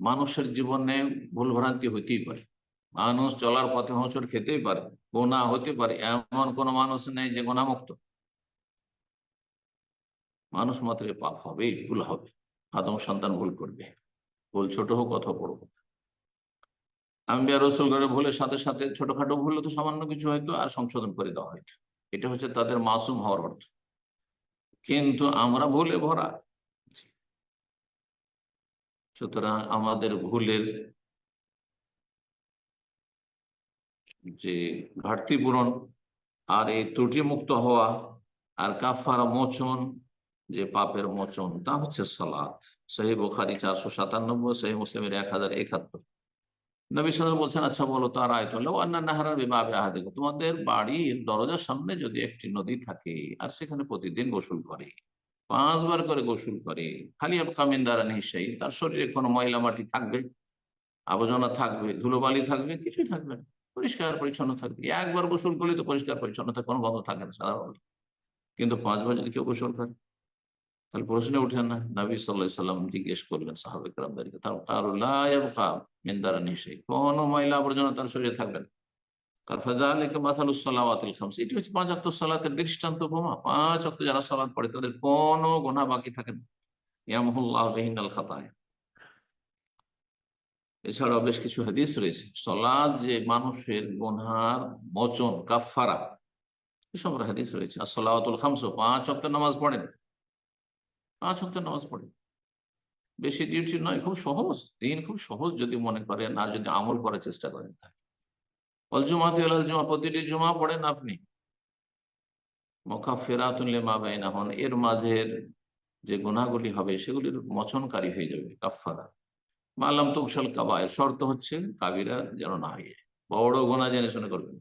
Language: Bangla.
মানুষের জীবনে ভুল ভ্রান্তি হইতেই পারে। মানুষ চলার পথে হোঁচট খেতেই পারে, গোনা হতে পারে, এমন কোন মানুষ নেই যে গোনামুক্ত। মানুষ মাত্রে পাপ হবে ভুল হবে, আদম সন্তান ভুল করবে, ভুল ছোট হোক অথবা বড় হোক। আম্বিয়া রসুল করে ভুলের সাথে সাথে ছোটখাটো ভুল তো সামান্য কিছু হয়তো আর সংশোধন করে দেওয়া হয়তো এটা হচ্ছে তাদের মাসুম হওয়ার অর্থ। কিন্তু আমরা ভুলে ভরা সুতরাং আমাদের ভুলের যে ঘাটতি পূরণ আর এই ত্রুটি মুক্ত হওয়া আর কাফারা মোচন, যে পাপের মোচন, তা হচ্ছে সালাত। সহি বোখারি চারশো সাতানব্বই সহি মুসলিমের এক হাজার একাত্তর। নবী সাল বলছেন আচ্ছা বলো তার আয়তন নাহারার বিবাহে আহাদে তোমাদের বাড়ির দরজার সামনে যদি একটি নদী থাকে, আর সেখানে প্রতিদিন গোসল করে পাঁচবার করে গোসল করে, খালি কামিন দ্বারা নিশ্চয়ই তার শরীরে কোনো ময়লা মাটি থাকবে, আবর্জনা থাকবে, ধুলোবালি থাকবে, কিছুই থাকবে না, পরিষ্কার পরিচ্ছন্ন থাকবে। একবার গোসল করলে তো পরিষ্কার পরিচ্ছন্ন থাকে কোনো গন্ধ থাকে না সারা কিন্তু পাঁচবার যদি কেউ গোসল করে, তাহলে প্রশ্নে উঠে না, নবী সাল্লাহ সাল্লাম জিজ্ঞেস করলেন সাহাবেক রামদারিকে তার কারুল্লাহ মেন্দারা নিশ্চয়ই কোনো ময়লা আবর্জনা তার শরীরে থাকবে না। এছাড়াও বেশ কিছু হাদিস রয়েছে। সলাদ যে মানুষের গোনার মোচন কাফারা এসব হাদিস রয়েছে। আর সলাওয়াতুল খামস পাঁচ অক্ট নামাজ পড়েন। পাঁচ অক্ট নামাজ পড়েন। বেশি ডিউটি নয়, খুব সহজ। দিন খুব সহজ যদি মনে করেন, আর যদি আমল করার চেষ্টা করেন। অল জুমাতে জুমা, প্রতিটি জুমা পড়েন আপনি। মখা ফেরাতুল্লে মা এর মাঝের যে গুণাগুলি হবে সেগুলির মচনকারী হয়ে যাবে কাফারা মাল্লাম তুকশাল কাবায় শর্ত হচ্ছে কাবিরা যেন না হয়ে বড় গোনা জেনে শুনে করবেন।